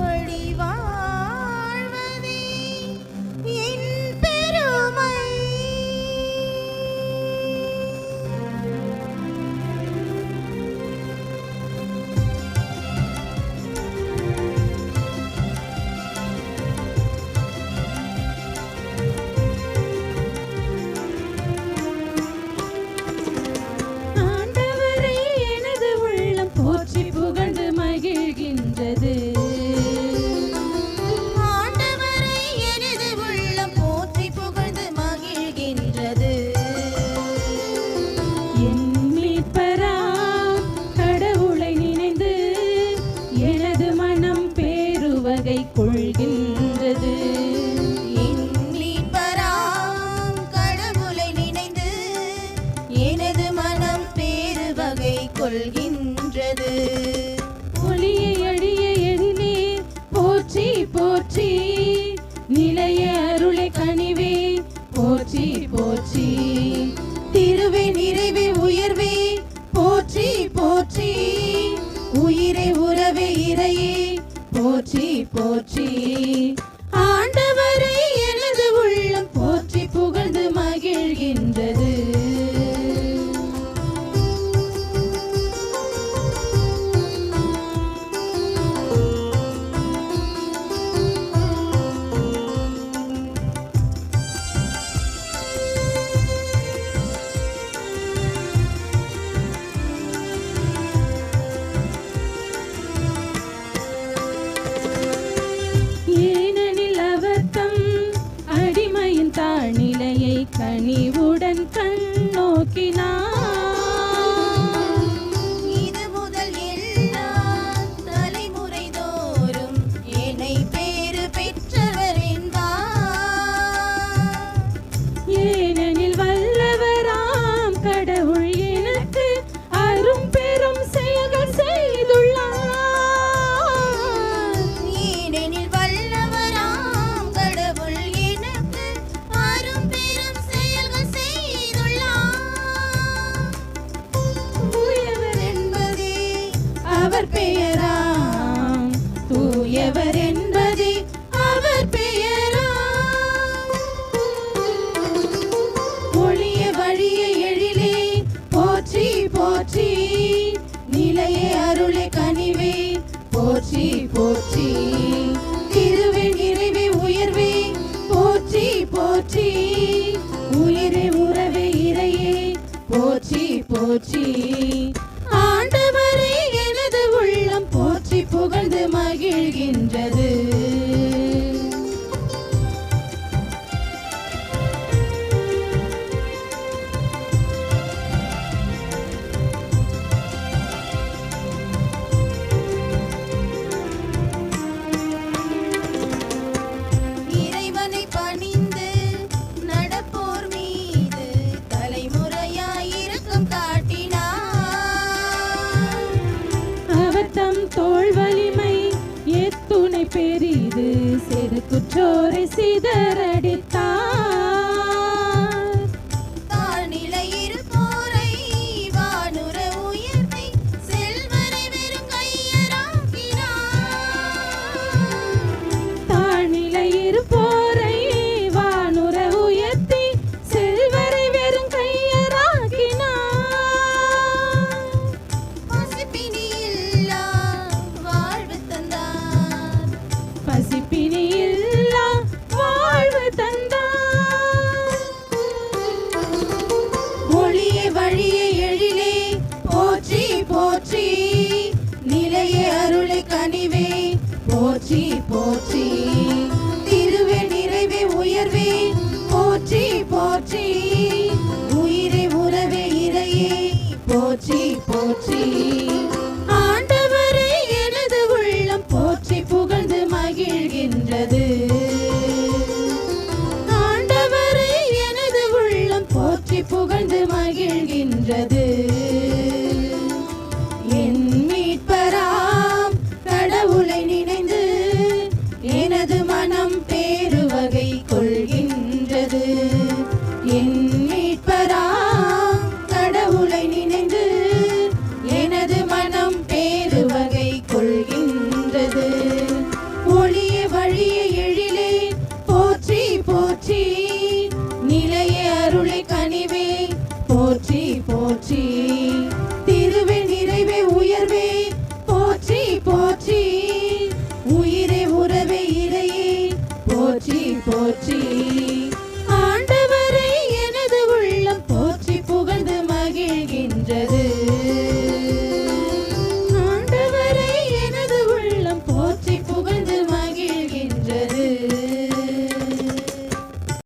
வழிவா பகை கொள்கின்றது. ஒளியை அழிய எழிலே போற்றி போற்றி. நிலைய அருளை கனிவே போற்றி போற்றி. திருவே நிறைவே உயர்வே போற்றி போற்றி. உயிரை உறவே இறையே போற்றி போற்றி. ஆண்டவரே தாழ்நிலையை கனிவுடன் கண்ணோக்கினார் ರುಚಿ பெரிது செருக்குற்றோரை சிதறடித்தான் போற்றி. திருவே நிறைவே உயர்வே. போற்றி போற்றி. உயிரை உறவே இறையே. போற்றி போற்றி. ஆண்டவரை எனது உள்ளம் போற்றி புகழ்ந்து மகிழ்கின்றது. ஆண்டவரை எனது உள்ளம் போற்றி புகழ்ந்து மகிழ்கின்றது. did it.